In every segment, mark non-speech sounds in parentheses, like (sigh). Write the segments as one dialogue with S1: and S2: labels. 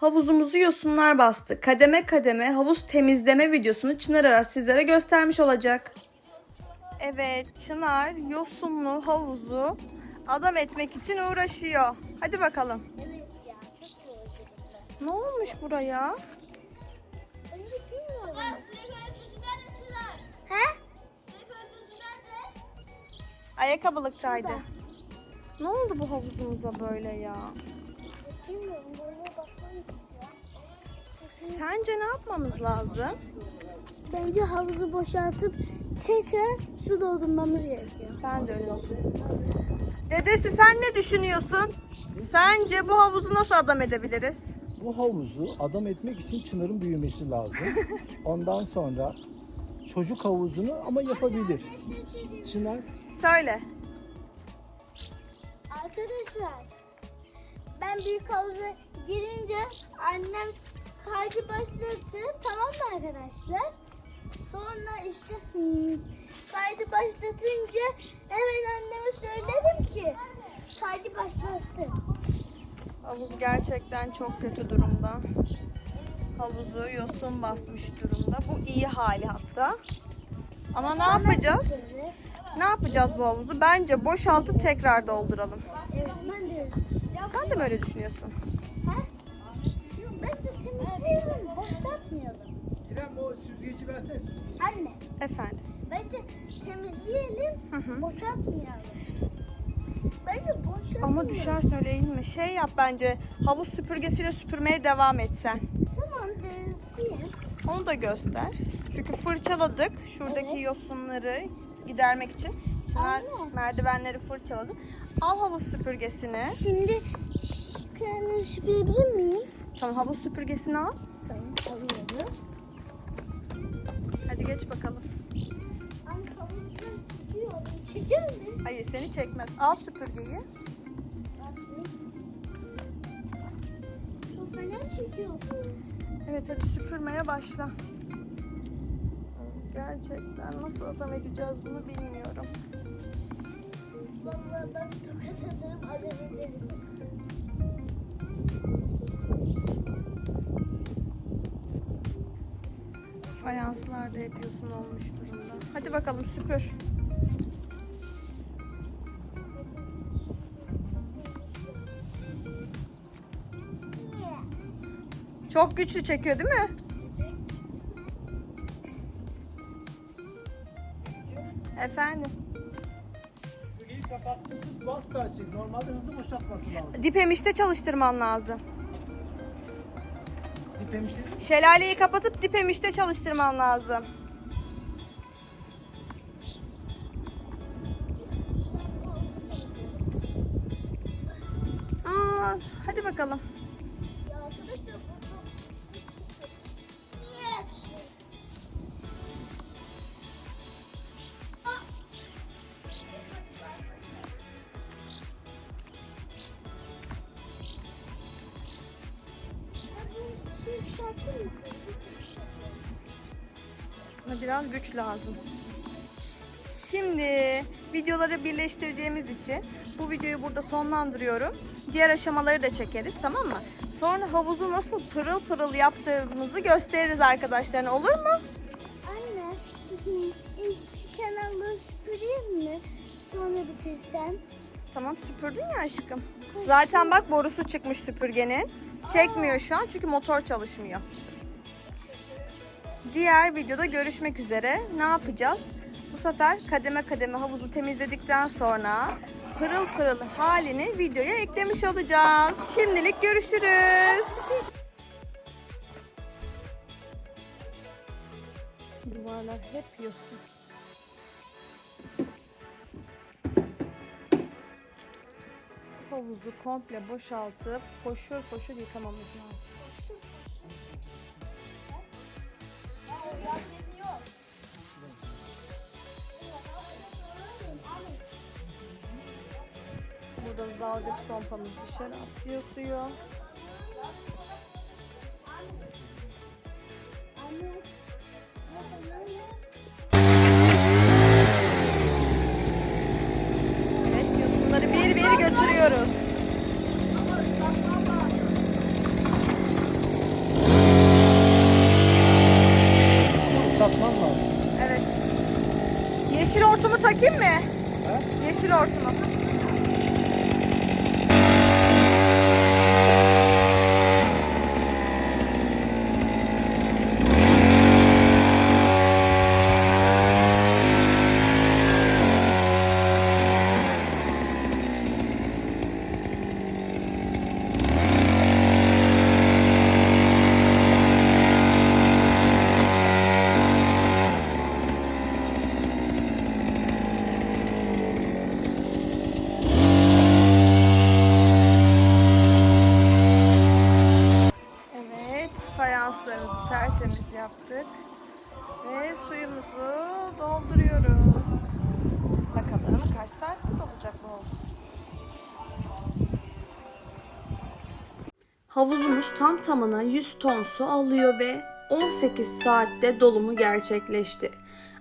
S1: Havuzumuzu yosunlar bastı. Kademe kademe havuz temizleme videosunu Çınar Aras sizlere göstermiş olacak. Evet Çınar yosunlu havuzu adam etmek için uğraşıyor. Hadi bakalım.
S2: Evet ya çok yorucu.
S1: Ne olmuş buraya?
S2: He?
S1: Ayakkabılıktaydı. Ne oldu bu havuzumuza böyle ya?
S2: Bilmiyorum. Böyle.
S1: Sence ne yapmamız lazım?
S2: Bence havuzu boşaltıp tekrar su doldurmamız gerekiyor.
S1: Ben de öyle düşünüyorum. Dedesi sen ne düşünüyorsun? Sence bu havuzu nasıl adam edebiliriz?
S3: Bu havuzu adam etmek için Çınar'ın büyümesi lazım. (laughs) Ondan sonra çocuk havuzunu ama yapabilir. Çınar
S1: Söyle.
S2: Arkadaşlar ben büyük havuza girince annem kaydı başlattı. Tamam mı arkadaşlar? Sonra işte hmm, kaydı başlatınca evet anneme söyledim ki kaydı başlasın.
S1: Havuz gerçekten çok kötü durumda. Havuzu yosun basmış durumda. Bu iyi hali hatta. Ama ne yapacağız? Ne yapacağız bu havuzu? Bence boşaltıp tekrar dolduralım.
S2: Evet ben de.
S1: Sen de mi öyle düşünüyorsun?
S2: Temizleyelim, boşaltmayalım.
S3: İrem o süzgeci versene.
S2: Anne,
S1: Efendim.
S2: bence temizleyelim,
S1: Hı hı.
S2: boşaltmayalım. Bence boşaltmayalım.
S1: Ama düşersin öyle eğilme. Şey yap bence havuz süpürgesiyle süpürmeye devam etsen.
S2: Tamam, denizleyeyim.
S1: Onu da göster. Çünkü fırçaladık şuradaki
S2: Evet.
S1: yosunları gidermek için. Çınar
S2: Anne.
S1: merdivenleri fırçaladı. Al havuz süpürgesini.
S2: Şimdi kendimi süpürebilir miyim?
S1: Tamam havuz süpürgesini al.
S2: Sayın alıyorum.
S1: Hadi geç bakalım.
S2: Çekiyor mu?
S1: Hayır seni çekmez. Al süpürgeyi.
S2: Fena çekiyor.
S1: Evet hadi süpürmeye başla. Gerçekten nasıl adam edeceğiz bunu bilmiyorum.
S2: Vallahi ben tokat atarım, alır ederim.
S1: Fayanslar da hep yosun olmuş durumda. Hadi bakalım süpür. Çok güçlü çekiyor değil mi? Efendim.
S3: Kapatmışsın bas da açık. Normalde hızlı boşaltması lazım.
S1: Dipemişte çalıştırman lazım.
S3: Dipemişte
S1: Şelaleyi kapatıp dipemişte çalıştırman lazım. Aa, hadi bakalım. Buna biraz güç lazım. Şimdi videoları birleştireceğimiz için bu videoyu burada sonlandırıyorum. Diğer aşamaları da çekeriz tamam mı? Sonra havuzu nasıl pırıl pırıl yaptığımızı gösteririz arkadaşlarına olur mu?
S2: Anne, şu kenarları süpüreyim mi? Sonra bitirsem.
S1: Tamam süpürdün ya aşkım. Zaten bak borusu çıkmış süpürgenin. Çekmiyor şu an çünkü motor çalışmıyor. Diğer videoda görüşmek üzere. Ne yapacağız? Bu sefer kademe kademe havuzu temizledikten sonra pırıl pırıl halini videoya eklemiş olacağız. Şimdilik görüşürüz. Duvarlar hep yosun. Havuzu komple boşaltıp koşur koşur yıkamamız lazım. Burada dalgıç pompamız dışarı atıyor suyu. Evet yosunları bir bir götürüyoruz. Yeşil hortumu. Evet, fayanslarımızı yaptık. Ve suyumuzu dolduruyoruz. Bakalım kaç saatte olacak bu havuz. Havuzumuz tam tamına 100 ton su alıyor ve 18 saatte dolumu gerçekleşti.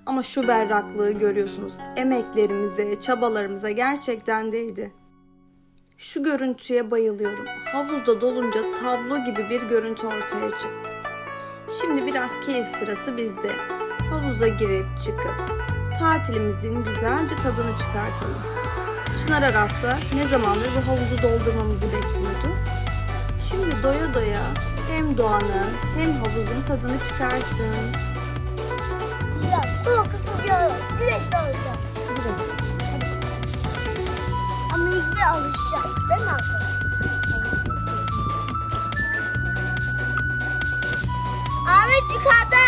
S1: Ama şu berraklığı görüyorsunuz. Emeklerimize, çabalarımıza gerçekten değdi. Şu görüntüye bayılıyorum. Havuzda dolunca tablo gibi bir görüntü ortaya çıktı. Şimdi biraz keyif sırası bizde. Havuza girip çıkıp tatilimizin güzelce tadını çıkartalım. Çınar Aras da ne zamandır bu havuzu doldurmamızı bekliyordu. Şimdi doya doya hem doğanın hem havuzun tadını çıkarsın.
S2: Ya korkusuz ya. Direkt alacağım. Ama ilk bir alışacağız değil mi arkadaşlar? Yukarıda.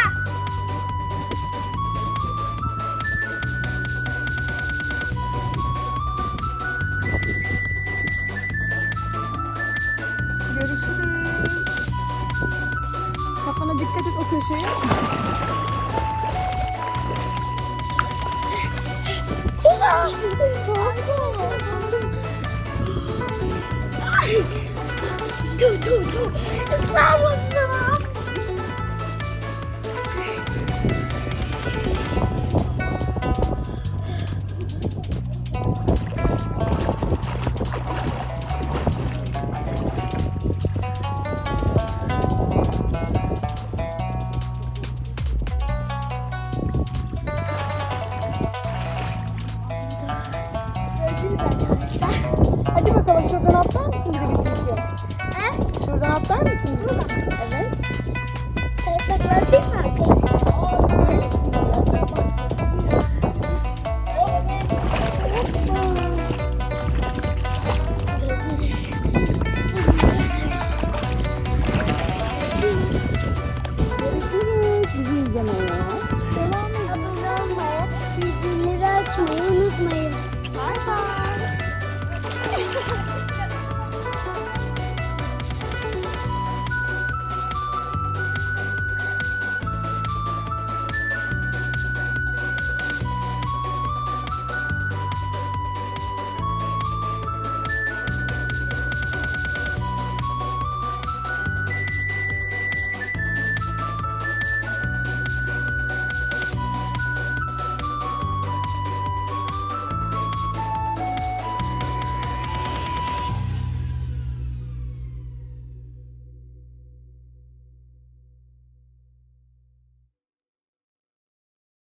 S1: Görüşürüz. Kafana dikkat et o köşeye.
S2: Dur dur dur. Islanmasın.
S1: Şuradan atlar mısın bizim için? Evet.
S2: Kayıtlar değil mi arkadaşlar? Unutmayın.
S1: Bye bye.